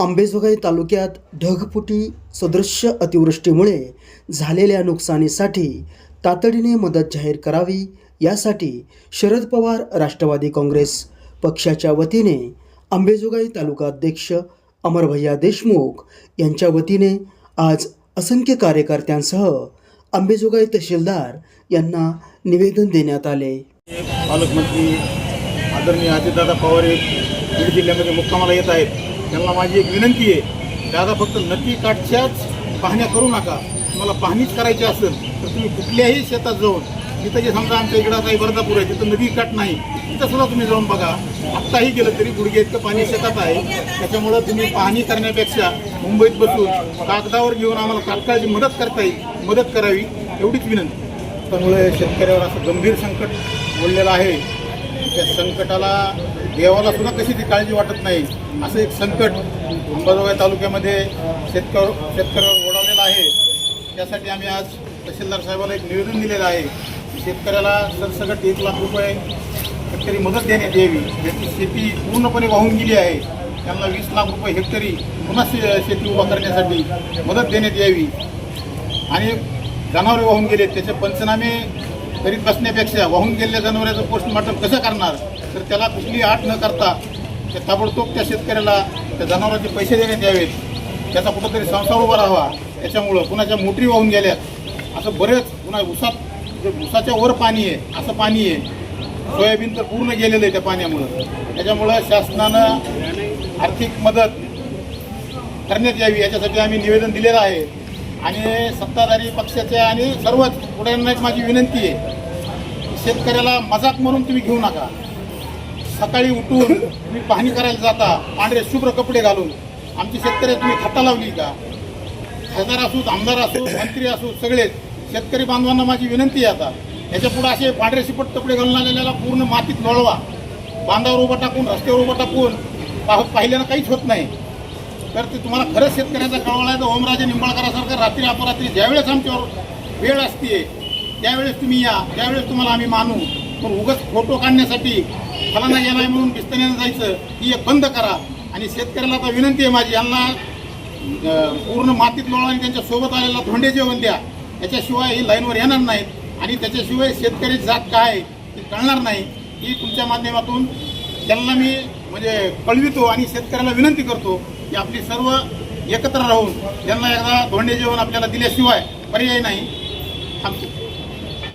आंबेजोगाई तालुक्यात ढगफुटी सदृश्य अतिवृष्टीमुळे झालेल्या नुकसानीसाठी तातडीने मदत जाहीर करावी यासाठी शरद पवार राष्ट्रवादी काँग्रेस पक्षाच्या वतीने आंबेजोगाई तालुकाध्यक्ष अमरभैया देशमुख यांच्या वतीने आज असंख्य कार्यकर्त्यांसह आंबेजोगाई तहसीलदार यांना निवेदन देण्यात आले. पालकमंत्री आदरणीय अजितदादा पवार हे बीड जिल्ह्यामध्ये मुक्कामाला येत आहेत. त्यांना माझी एक विनंती आहे दादा फक्त नदी काठच्याच पाहण्या करू नका. तुम्हाला पाहणीच करायची असेल तर तुम्ही कुठल्याही शेतात जाऊन तिथं जे समजा आमच्या इकडं काही बर्दापूर आहे तिथं नदी काठ नाही तिथं सुद्धा तुम्ही जाऊन बघा. आत्ताही गेलं तरी गुडघे इतकं पाणी शेतात आहे. त्याच्यामुळं तुम्ही पाहणी करण्यापेक्षा मुंबईत बसून कागदावर घेऊन आम्हाला तात्काळची मदत करता येईल मदत करावी एवढीच विनंती. त्यामुळे शेतकऱ्यावर असं गंभीर संकट बोललेलं आहे. त्या संकटाला देवाला सुद्धा कशी ती काळजी वाटत नाही असं एक संकट अंबाजोगाई तालुक्यामध्ये शेतकर शेतकऱ्यावर ओढावलेलं आहे. त्यासाठी आम्ही आज तहसीलदार साहेबाला एक निवेदन दिलेलं आहे शेतकऱ्याला सरसकट एक लाख रुपये हेक्टरी मदत देण्यात यावी. ज्याची शेती पूर्णपणे वाहून गेली आहे त्यांना वीस लाख रुपये हेक्टरी पुन्हा शे- शेती उभा करण्यासाठी मदत देण्यात यावी. आणि जनावरे वाहून गेले त्याचे पंचनामे करीत बसण्यापेक्षा वाहून गेलेल्या जनावरांचं पोस्टमॉर्टम कसं करणार? तर त्याला कुठली आठ न करता त्या ताबडतोब त्या शेतकऱ्याला त्या जनावरांचे पैसे देण्यात यावेत. त्याचा कुठंतरी संसार उभा राहावा. त्याच्यामुळं कुणाच्या मोटरी वाहून गेल्यात. असं बरेच कुणा उसात उसाच्या वर पाणी आहे असं पाणी आहे. सोयाबीन तर पूर्ण गेलेलं आहे त्या पाण्यामुळं. त्याच्यामुळं शासनानं आर्थिक मदत करण्यात यावी याच्यासाठी आम्ही निवेदन दिलेलं आहे. आणि सत्ताधारी पक्षाच्या आणि सर्वच पुढ्यांना एक माझी विनंती आहे. शेतकऱ्याला मजाक म्हणून तुम्ही घेऊ नका. सकाळी उठून तुम्ही पाहणी करायला जाता पांढरे शुभ्र कपडे घालून. आमची शेतकरी तुम्ही खाता लावली का? खासदार असू आमदार असू मंत्री असू सगळेच शेतकरी बांधवांना माझी विनंती आहे आता. याच्यापुढे असे पांढरे शिपट कपडे घालून आलेल्याला पूर्ण मातीत लोळवा. बांधावर उभं टाकून रस्त्यावर उभं टाकून पाहिल्यानं काहीच होत नाही. तर ते तुम्हाला खरंच शेतकऱ्याचा कळवला आहे. तर ओमराजे निंबाळकरासारखं रात्री अपरात्री ज्यावेळेस आमच्यावर वेळ असते त्यावेळेस तुम्ही या त्यावेळेस तुम्हाला आम्ही मानू. पण उगच फोटो काढण्यासाठी फलाना येणार म्हणून बिस्तण्यानं जायचं ही एक बंद करा. आणि शेतकऱ्याला आता विनंती आहे माझी यांना पूर्ण मातीत लोळा आणि त्यांच्यासोबत आलेला धोंडे जेवण द्या. याच्याशिवाय ही लाईनवर येणार नाहीत आणि त्याच्याशिवाय शेतकरी जात काय ते कळणार नाही. ही तुमच्या माध्यमातून त्यांना मी म्हणजे कळवितो आणि शेतकऱ्याला विनंती करतो की आपली सर्व एकत्र राहून यांना एकदा धोंडे जेवण आपल्याला दिल्याशिवाय पर्याय नाही. थांबतो.